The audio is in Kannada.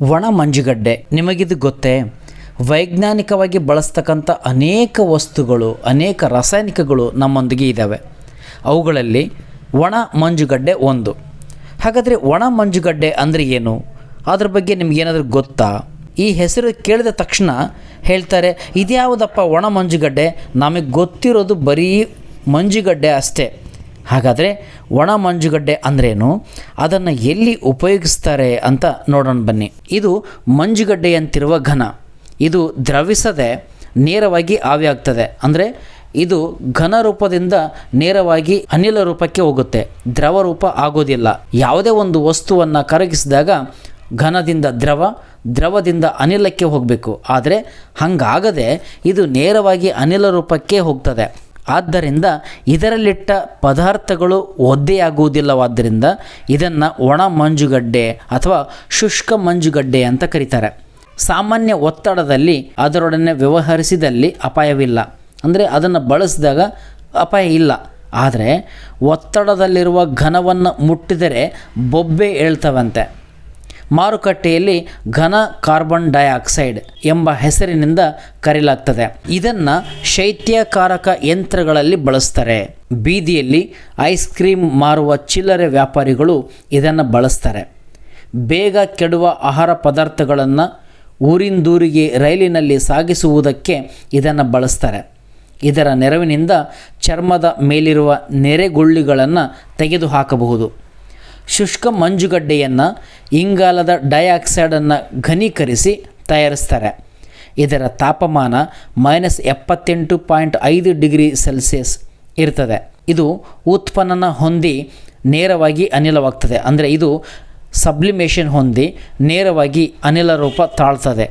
ಒಣ ಮಂಜುಗಡ್ಡೆ. ನಿಮಗಿದು ಗೊತ್ತೇ? ವೈಜ್ಞಾನಿಕವಾಗಿ ಬಳಸ್ತಕ್ಕಂಥ ಅನೇಕ ವಸ್ತುಗಳು, ಅನೇಕ ರಾಸಾಯನಿಕಗಳು ನಮ್ಮೊಂದಿಗೆ ಇದ್ದಾವೆ ಅವುಗಳಲ್ಲಿ ಒಣ ಮಂಜುಗಡ್ಡೆ ಒಂದು. ಹಾಗಾದರೆ ಒಣ ಮಂಜುಗಡ್ಡೆ ಅಂದರೆ ಏನು? ಅದ್ರ ಬಗ್ಗೆ ನಿಮಗೇನಾದರೂ ಗೊತ್ತಾ? ಈ ಹೆಸರು ಕೇಳಿದ ತಕ್ಷಣ ಹೇಳ್ತಾರೆ, ಇದ್ಯಾವುದಪ್ಪ ಒಣ ಮಂಜುಗಡ್ಡೆ? ನಮಗೆ ಗೊತ್ತಿರೋದು ಬರೀ ಮಂಜುಗಡ್ಡೆ ಅಷ್ಟೇ. ಹಾಗಾದರೆ ಒಣ ಮಂಜುಗಡ್ಡೆ ಅಂದ್ರೇನು? ಅದನ್ನು ಎಲ್ಲಿ ಉಪಯೋಗಿಸ್ತಾರೆ ಅಂತ ನೋಡೋಣ ಬನ್ನಿ. ಇದು ಮಂಜುಗಡ್ಡೆಯಂತಿರುವ ಘನ. ಇದು ದ್ರವಿಸದೆ ನೇರವಾಗಿ ಆವಿಯಾಗ್ತದೆ. ಅಂದರೆ ಇದು ಘನ ರೂಪದಿಂದ ನೇರವಾಗಿ ಅನಿಲ ರೂಪಕ್ಕೆ ಹೋಗುತ್ತೆ. ದ್ರವ ರೂಪ ಆಗೋದಿಲ್ಲ. ಯಾವುದೇ ಒಂದು ವಸ್ತುವನ್ನು ಕರಗಿಸಿದಾಗ ಘನದಿಂದ ದ್ರವ, ದ್ರವದಿಂದ ಅನಿಲಕ್ಕೆ ಹೋಗಬೇಕು. ಆದರೆ ಹಾಗಾಗದೆ ಇದು ನೇರವಾಗಿ ಅನಿಲ ರೂಪಕ್ಕೆ ಹೋಗ್ತದೆ. ಆದ್ದರಿಂದ ಇದರಲ್ಲಿಟ್ಟ ಪದಾರ್ಥಗಳು ಒದ್ದೆಯಾಗುವುದಿಲ್ಲವಾದ್ದರಿಂದ ಇದನ್ನು ಒಣ ಮಂಜುಗಡ್ಡೆ ಅಥವಾ ಶುಷ್ಕ ಮಂಜುಗಡ್ಡೆ ಅಂತ ಕರೀತಾರೆ. ಸಾಮಾನ್ಯ ಒತ್ತಡದಲ್ಲಿ ಅದರೊಡನೆ ವ್ಯವಹರಿಸಿದಲ್ಲಿ ಅಪಾಯವಿಲ್ಲ. ಅಂದರೆ ಅದನ್ನು ಬಳಸಿದಾಗ ಅಪಾಯ ಇಲ್ಲ. ಆದರೆ ಒತ್ತಡದಲ್ಲಿರುವ ಘನವನ್ನು ಮುಟ್ಟಿದರೆ ಬೊಬ್ಬೆ ಏಳ್ತವಂತೆ. ಮಾರುಕಟ್ಟೆಯಲ್ಲಿ ಘನ ಕಾರ್ಬನ್ ಡೈಆಕ್ಸೈಡ್ ಎಂಬ ಹೆಸರಿನಿಂದ ಕರೆಯಲಾಗ್ತದೆ. ಇದನ್ನು ಶೈತ್ಯಕಾರಕ ಯಂತ್ರಗಳಲ್ಲಿ ಬಳಸ್ತಾರೆ. ಬೀದಿಯಲ್ಲಿ ಐಸ್ ಕ್ರೀಮ್ ಮಾರುವ ಚಿಲ್ಲರೆ ವ್ಯಾಪಾರಿಗಳು ಇದನ್ನು ಬಳಸ್ತಾರೆ. ಬೇಗ ಕೆಡುವ ಆಹಾರ ಪದಾರ್ಥಗಳನ್ನು ಊರಿಂದೂರಿಗೆ ರೈಲಿನಲ್ಲಿ ಸಾಗಿಸುವುದಕ್ಕೆ ಇದನ್ನು ಬಳಸ್ತಾರೆ. ಇದರ ನೆರವಿನಿಂದ ಚರ್ಮದ ಮೇಲಿರುವ ನೆರೆಗುಳ್ಳಿಗಳನ್ನು ತೆಗೆದುಹಾಕಬಹುದು. ಶುಷ್ಕ ಮಂಜುಗಡ್ಡೆಯನ್ನು ಇಂಗಾಲದ ಡೈಆಕ್ಸೈಡನ್ನು ಘನೀಕರಿಸಿ ತಯಾರಿಸ್ತಾರೆ. ಇದರ ತಾಪಮಾನ ಮೈನಸ್ ಎಪ್ಪತ್ತೆಂಟು ಪಾಯಿಂಟ್ ಐದು ಡಿಗ್ರಿ ಸೆಲ್ಸಿಯಸ್ ಇರ್ತದೆ. ಇದು ಉತ್ಪನ್ನನ ಹೊಂದಿ ನೇರವಾಗಿ ಅನಿಲವಾಗ್ತದೆ. ಅಂದರೆ ಇದು ಸಬ್ಲಿಮೇಷನ್ ಹೊಂದಿ ನೇರವಾಗಿ ಅನಿಲ ರೂಪ ತಾಳ್ತದೆ.